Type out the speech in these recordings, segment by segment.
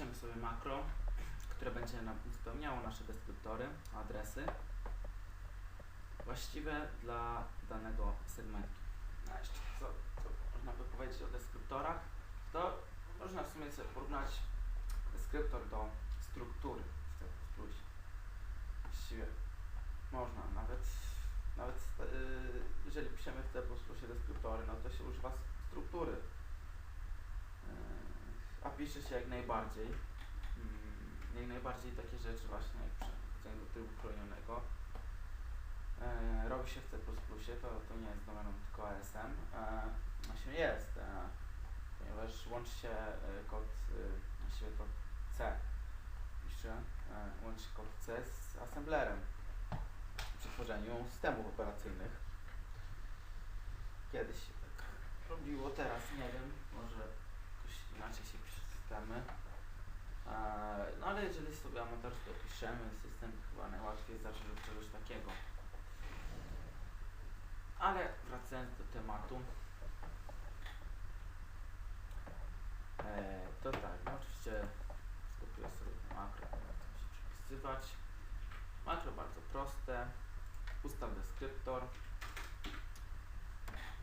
napiszemy sobie makro, które będzie nam spełniało nasze deskryptory, adresy właściwe dla danego segmentu. A jeszcze co, co można by powiedzieć o deskryptorach, to można w sumie sobie porównać deskryptor do struktury w C++. Właściwie można, nawet, nawet yy, jeżeli piszemy w C++ deskryptory, no to się używa struktury. Yy, a pisze się jak najbardziej. Yy, jak najbardziej takie rzeczy właśnie jak przechodzenie do trybu chronionego. Yy, robi się w C++, to, to nie jest domeną tylko ASM. Yy, właśnie jest, yy, ponieważ łączy się yy, kod, yy, właściwie to C pisze, yy, łączy się kod C z assemblerem przy tworzeniu systemów operacyjnych. Kiedyś się tak robiło, teraz nie wiem, może jakoś inaczej się Eee, No ale jeżeli sobie amatorsko piszemy system, chyba najłatwiej zacząć od czegoś takiego. Ale wracając do tematu, eee, to tak, no oczywiście skopiuję sobie makro, chcę się przepisywać. Makro bardzo proste. Ustaw deskryptor.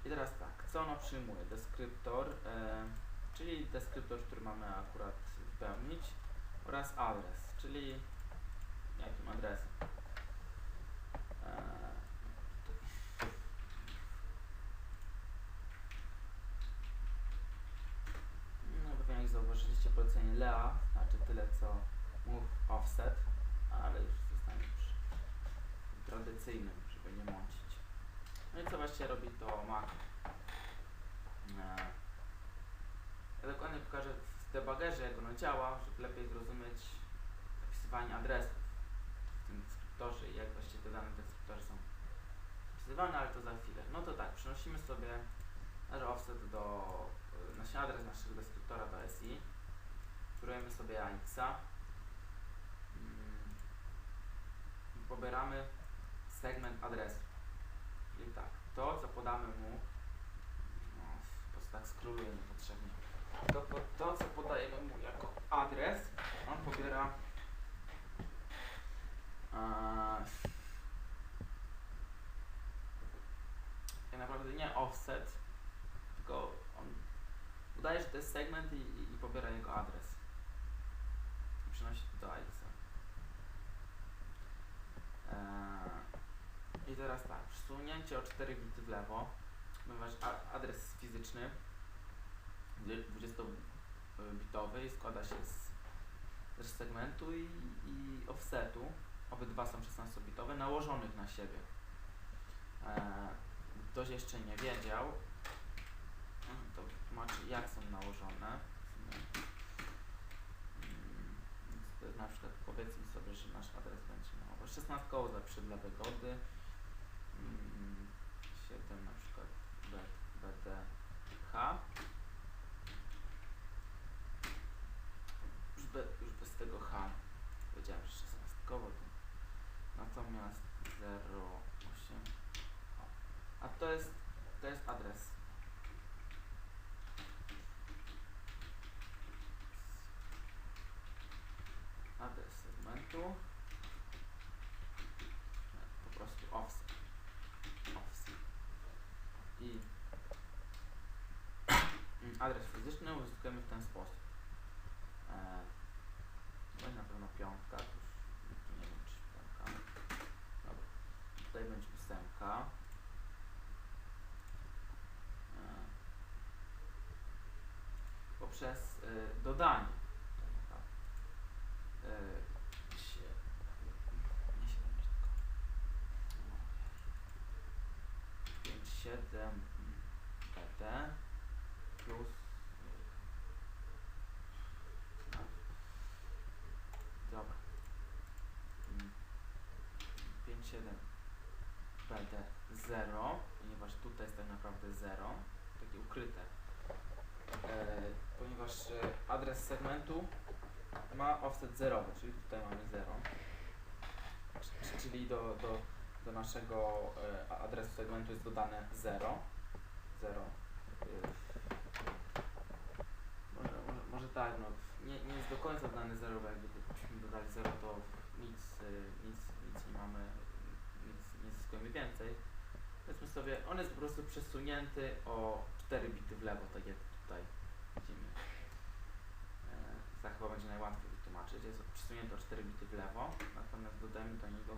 I teraz tak, co ono przyjmuje? Deskryptor, e, czyli deskryptor, który mamy akurat wypełnić oraz adres, czyli jakim adresem. E, no pewnie jak zauważyliście polecenie Lea, znaczy tyle co move offset, ale już zostanie przy tradycyjnym, żeby nie mącić. No i co właściwie robi to makro? E, Ja dokładnie pokażę w debuggerze jak ono działa, żeby lepiej zrozumieć zapisywanie adresów w tym deskryptorze i jak właściwie te dane deskryptory są zapisywane, ale to za chwilę. No to tak, przenosimy sobie nasz offset do, e, nasz adres naszego deskryptora do SI, kierujemy sobie AX-a, mm, pobieramy segment adresu. Czyli tak, to co podamy mu, no, po prostu tak skróluję niepotrzebnie, to, to co podajemy mu jako adres, on pobiera e, tak naprawdę nie offset, tylko on udaje, że to jest segment i, i, i pobiera jego adres. I przenosi to do AX-a. Eee, I teraz tak, przesunięcie o 4 bity w lewo, ponieważ adres fizyczny 20-bitowy i składa się z, segmentu i, i offsetu. Obydwa są 16-bitowe, nałożonych na siebie. Gdyby ktoś jeszcze nie wiedział, mm, to tłumaczę jak są nałożone. Mm, na przykład powiedzmy sobie, że nasz adres będzie miał 16 zawsze dla wygody. Mm, 7 na przykład BDH. Już, be, już bez tego H powiedziałem, że 16 to. Natomiast 08. O. A to jest to jest adres. Adres segmentu. Po prostu offset. Offset. I adres fizyczny uzyskujemy w ten sposób. E, będzie na pewno piątka, to już tu nie wiem czy piątka. Dobra. Tutaj będzie ósemka. E, poprzez dodanie. naprawdę. E, sie, nie 7 tylko. 5, 7 BT plus a, dobra 5, 7 BT 0 ponieważ tutaj jest tak naprawdę 0 takie ukryte ponieważ e, adres segmentu ma offset zerowy, czyli tutaj mamy 0 C- czyli do, do, do naszego e, adresu segmentu jest dodane 0 0 może, może, może tak, no nie, nie jest do końca dany zerowy, jakby gdybyśmy dodali 0, to nic, nic, nic nie mamy, nic nie zyskujemy więcej. Powiedzmy sobie, on jest po prostu przesunięty o 4 bity w lewo, tak jak tutaj widzimy. E, tak chyba będzie najłatwiej wytłumaczyć. Jest przesunięty o 4 bity w lewo, natomiast dodajemy do niego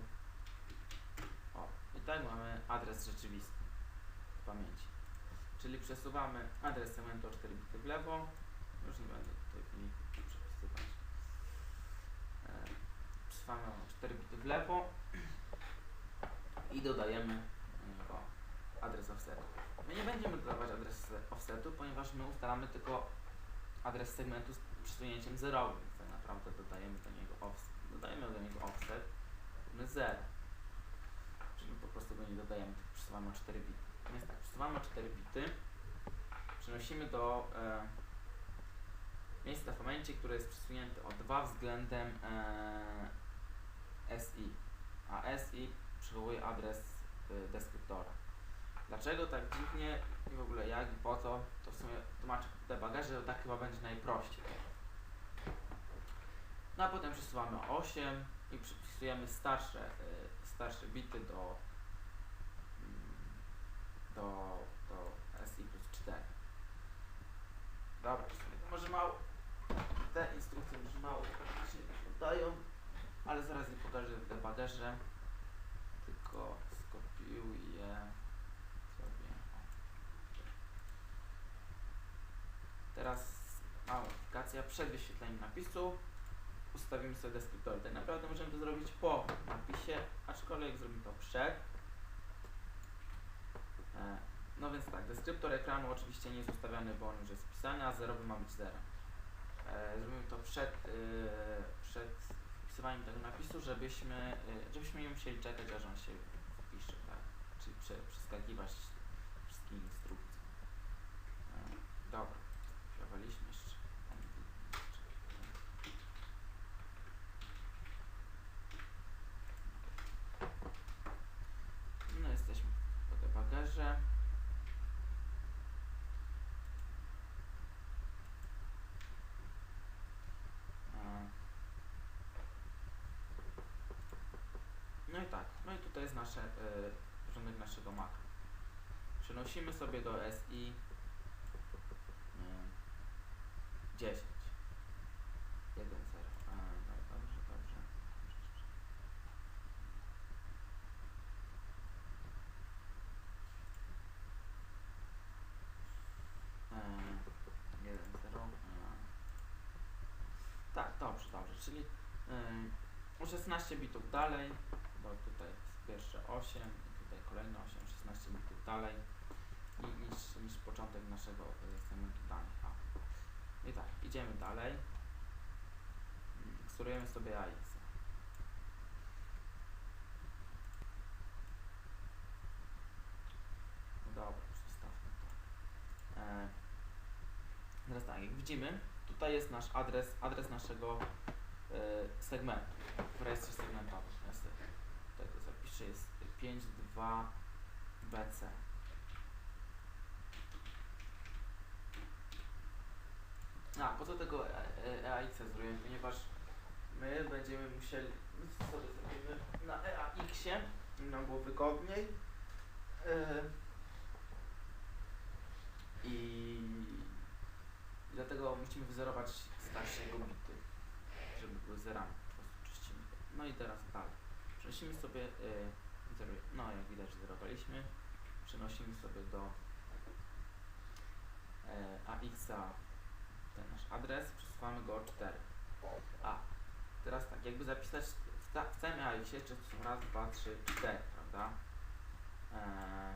o, i tak mamy adres rzeczywisty w pamięci. Czyli przesuwamy adres segmentu o 4 bity w lewo. Już nie będę tutaj wyników przepisywać. E, przesuwamy o 4 bity w lewo i dodajemy do niego adres offsetu. My nie będziemy dodawać adresu offsetu, ponieważ my ustalamy tylko adres segmentu z przesunięciem zerowym, naprawdę dodajemy do niego offset, dodajemy do niego offset równy 0. Czyli po prostu go nie dodajemy, tylko przesuwamy o 4 bity. Więc tak, przesuwamy o 4 bity, przenosimy do e, miejsca w pamięci, które jest przesunięte o 2 względem e, SI, a SI przechowuje adres y, deskryptora. Dlaczego tak dziwnie i w ogóle jak i po co, to w sumie tłumaczę te bagaże, tak chyba będzie najprościej. No a potem przesuwamy o 8 i przypisujemy starsze, y, starsze bity do, mm, do, do SI plus 4. Dobra, to może mało, te instrukcje może mało praktycznie dają, ale zaraz je pokażę w debagerze, tylko skopiuję sobie. Teraz mała modyfikacja przed wyświetleniem napisu ustawimy sobie deskryptory. Tak naprawdę możemy to zrobić po napisie, aczkolwiek zrobimy to przed. E, No więc tak, deskryptor ekranu oczywiście nie jest ustawiony, bo on już jest wpisany, a zerowy ma być zerem. E, Zrobimy to przed, e, przed wpisywaniem tego napisu, żebyśmy, żebyśmy nie musieli czekać, aż on się wpisze, tak? Czyli prze, przeskakiwać wszystkie instrukcje. E, Dobra, wpiowaliśmy jeszcze. No jesteśmy po debagerze. E, No i tak, no i tutaj jest nasze, y, porządek naszego Maca. Przenosimy sobie do SI y, 10. 1, 0. A, no, dobrze, dobrze. E, 1, 0. Tak, dobrze, dobrze. Czyli y, o 16 bitów dalej, bo tutaj pierwsze 8 i tutaj kolejne 8, 16 bitów dalej i, niż, niż początek naszego y, segmentu danych. A. I tak, idziemy dalej. Sterujemy sobie AX. No dobra, zostawmy to. E, teraz tak, jak widzimy, tutaj jest nasz adres, adres naszego e, segmentu, w rejestrze segmentowym. Zapiszę, jest 52BC. A, po co tego EAX zrobiłem? Ponieważ my będziemy musieli, my sobie zrobimy na EAX-ie, nam było wygodniej. E, I dlatego musimy wyzerować starsze bity, żeby były zerami, po prostu czyścimy. No i teraz dalej. Przenosimy sobie, y, no jak widać zerowaliśmy, przenosimy sobie do e, AX-a ten nasz adres, przesuwamy go o 4. A, teraz tak, jakby zapisać w, ta, w całym AX-ie, czy to są raz, dwa, trzy, cztery, prawda? Eee,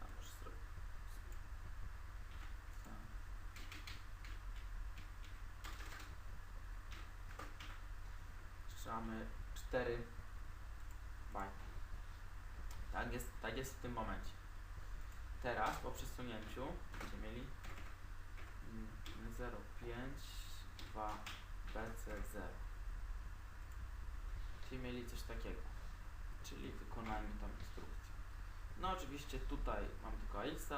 a może zrobię. Co? Trzymamy 4 bajty. Tak jest, tak jest w tym momencie. Teraz po przesunięciu będziemy mieli mm, 0,5 2 BC0. Czyli mieli coś takiego. Czyli wykonajmy tą instrukcję. No oczywiście tutaj mam tylko AX,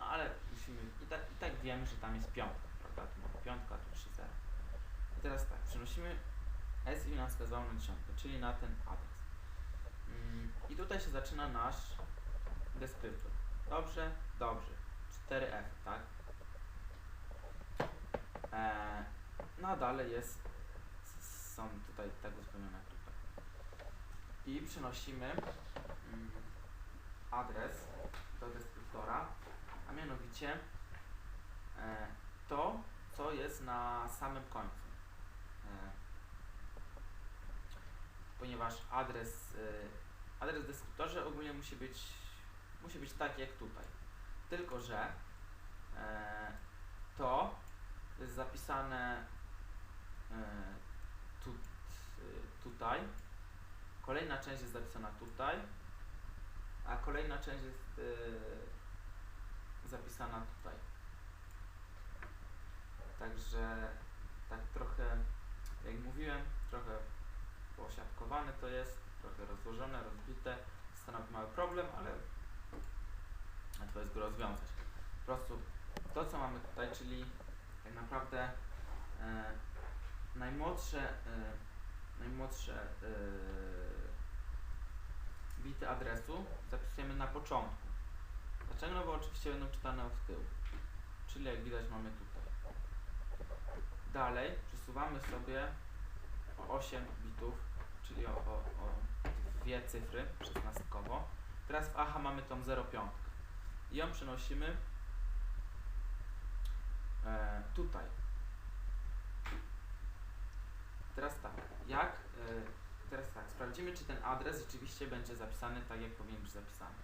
ale musimy i tak, i tak wiemy, że tam jest piątka, prawda? tu mamy piątka, tu 3 0. I teraz tak, przenosimy S i nam wskazywało na dziesiątkę, czyli na ten adres. Mm, I tutaj się zaczyna nasz deskryptor. Dobrze, dobrze. 4F, tak? E, no a dalej jest, są tutaj tak uzupełnione tutaj. I przenosimy mm, adres do deskryptora, a mianowicie e, to, co jest na samym końcu. E, ponieważ adres, e, adres deskryptorze ogólnie musi być, musi być taki jak tutaj. Tylko, że e, to jest zapisane e, tu, tutaj, kolejna część jest zapisana tutaj, a kolejna część jest zapisana tutaj. Także tak trochę, jak mówiłem, trochę posiadkowane to jest, trochę rozłożone, rozbite, stanowi mały problem, ale łatwo jest go rozwiązać. Po prostu to, co mamy tutaj, czyli tak naprawdę e, najmłodsze, e, najmłodsze e, bity adresu zapisujemy na początku. Dlaczego? No bo oczywiście będą czytane w tył. Czyli jak widać mamy tutaj. Dalej przesuwamy sobie o 8 bitów, czyli o, o, o dwie cyfry szesnastkowo. Teraz w AHA mamy tą 0,5 i ją przenosimy e, tutaj. Teraz tak, jak e, teraz tak, sprawdzimy czy ten adres rzeczywiście będzie zapisany tak jak powinien być zapisany.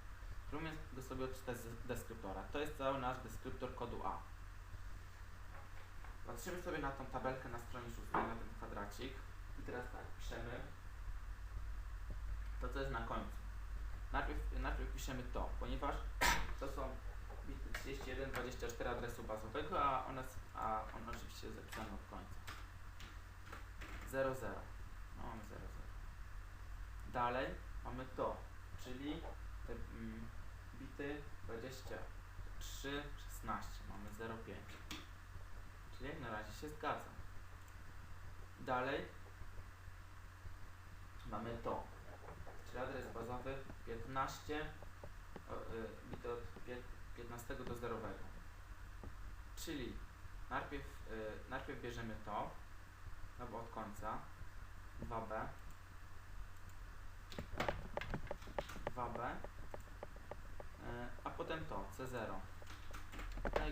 Spróbujmy go sobie odczytać z deskryptora. To jest cały nasz deskryptor kodu A. Patrzymy sobie na tą tabelkę na stronie 6, na ten kwadracik i teraz tak, piszemy to co jest na końcu. Najpierw, najpierw piszemy to, ponieważ to są bity 31, 24 adresu bazowego, a one, s- a on oczywiście jest zapisany od końca. 0, 0. No mamy 0, 0. Dalej mamy to, czyli te mm, bity 23, 16. Mamy 0, 5. Czyli jak na razie się zgadza. Dalej mamy to, adres bazowy 15, o, y, bity od pie- 15 do 0. Czyli najpierw, y, najpierw bierzemy to, no bo od końca, 2b, 2b, y, a potem to, c0. No i